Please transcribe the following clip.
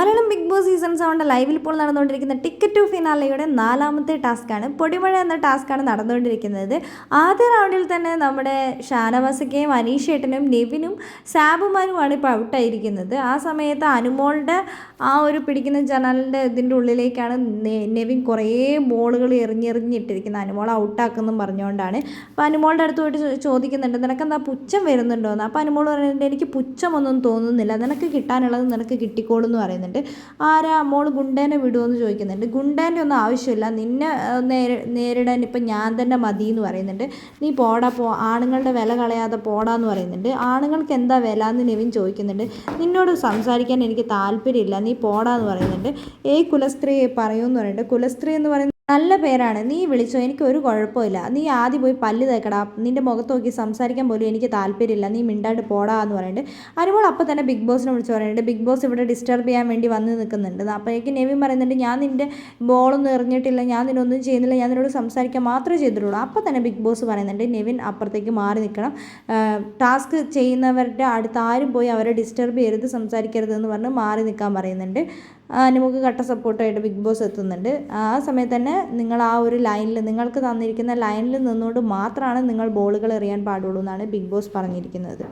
Malayalam big boss season സെവന്റെ ലൈവിൽ ഇപ്പോൾ നടന്നുകൊണ്ടിരിക്കുന്ന ടിക്കറ്റ് ടു ഫിനാലയുടെ നാലാമത്തെ ടാസ്ക്കാണ് പൊടിമഴ എന്ന ടാസ്ക്കാണ് നടന്നുകൊണ്ടിരിക്കുന്നത്. ആദ്യ റൗണ്ടിൽ തന്നെ നമ്മുടെ ഷാനവാസിക്കയും അനീഷ് ഏട്ടനും നെവിനും സാബുമാനുമാണ് ഇപ്പോൾ ഔട്ടായിരിക്കുന്നത്. ആ സമയത്ത് അനുമോളുടെ ആ ഒരു പിടിക്കുന്ന ജനലിന്റെ ഇതിന്റെ ഉള്ളിലേക്കാണ് നെവിൻ കുറേ ബോളുകൾ എറിഞ്ഞെറിഞ്ഞിട്ടിരിക്കുന്നത്. അനുമോൾ ഔട്ടാക്കുന്നു പറഞ്ഞുകൊണ്ടാണ്. അപ്പോൾ അനുമോളുടെ അടുത്ത് പോയിട്ട് ചോദിക്കുന്നുണ്ട് നിനക്കെന്താ പുച്ഛം വരുന്നുണ്ടോ എന്ന് അപ്പോൾ അനുമോൾ പറയുന്നുണ്ട് എനിക്ക് പുച്ഛമൊന്നും തോന്നുന്നില്ല. നിനക്ക് കിട്ടാനുള്ളത് നിനക്ക് കിട്ടിക്കോളും എന്ന് പറയുന്നുണ്ട് ആരാ? മോൾ ഗുണ്ടേനെ വിടുമെന്ന് ചോദിക്കുന്നുണ്ട്. ഗുണ്ടേന്റെ ഒന്നും ആവശ്യമില്ല. നിന്നെ നേരി നേരിടാൻ ഇപ്പം ഞാൻ തന്നെ മതി എന്ന് പറയുന്നുണ്ട്. നീ പോടാ പോ. ആണുങ്ങളുടെ വില കളയാതെ പോടാന്ന് പറയുന്നുണ്ട്. ആണുങ്ങൾക്ക് എന്താ വില? എന്ന് നെവിൻ ചോദിക്കുന്നുണ്ട്. നിന്നോട് സംസാരിക്കാൻ എനിക്ക് താല്പര്യമില്ല. നീ പോടാന്ന് പറയുന്നുണ്ട്. ഏയ് പറയൂ എന്ന് പറയുന്നുണ്ട്. കുലസ്ത്രീ എന്ന് പറയുന്നത് നല്ല പേരാണ്. നീ വിളിച്ചോ. എനിക്ക് ഒരു കുഴപ്പമില്ല. നീ ആദ്യം പോയി പല്ല് തേക്കടാ. നിന്റെ മുഖത്ത് നോക്കി സംസാരിക്കാൻ പോലും എനിക്ക് താല്പര്യമില്ല. നീ മിണ്ടാണ്ട് പോടാ എന്ന് പറയുന്നുണ്ട് അനുമോൾ അപ്പം തന്നെ ബിഗ് ബോസിനെ വിളിച്ച് പറയുന്നുണ്ട് ബിഗ് ബോസ് ഇവിടെ ഡിസ്റ്റർബ് ചെയ്യാൻ വേണ്ടി വന്ന് നിൽക്കുന്നുണ്ട്. അപ്പോഴേക്ക് നെവിൻ പറയുന്നുണ്ട് ഞാൻ നിന്റെ ബോളൊന്നും എറിഞ്ഞിട്ടില്ല. ഞാൻ നിന്നൊന്നും ചെയ്യുന്നില്ല. ഞാൻ നിന്നോട് സംസാരിക്കാൻ മാത്രമേ ചെയ്തിട്ടുള്ളൂ. അപ്പം തന്നെ ബിഗ് ബോസ് പറയുന്നുണ്ട് നെവിൻ അപ്പുറത്തേക്ക് മാറി നിൽക്കണം. ടാസ്ക് ചെയ്യുന്നവരുടെ അടുത്ത് ആരും പോയി അവരെ ഡിസ്റ്റർബ് ചെയ്യരുത് സംസാരിക്കരുത് എന്ന് പറഞ്ഞ് മാറി നിൽക്കാൻ പറയുന്നുണ്ട്. അനുമുക്ക് കട്ട സപ്പോർട്ടായിട്ട് ബിഗ് ബോസ് എത്തുന്നുണ്ട്. ആ സമയത്ത് തന്നെ നിങ്ങൾ ആ ഒരു ലൈനിൽ നിങ്ങൾക്ക് തന്നിരിക്കുന്ന ലൈനിൽ നിന്നുകൊണ്ട് മാത്രമാണ് നിങ്ങൾ ബോളുകൾ എറിയാൻ പാടുള്ളൂ എന്നാണ് ബിഗ് ബോസ് പറഞ്ഞിരിക്കുന്നത്.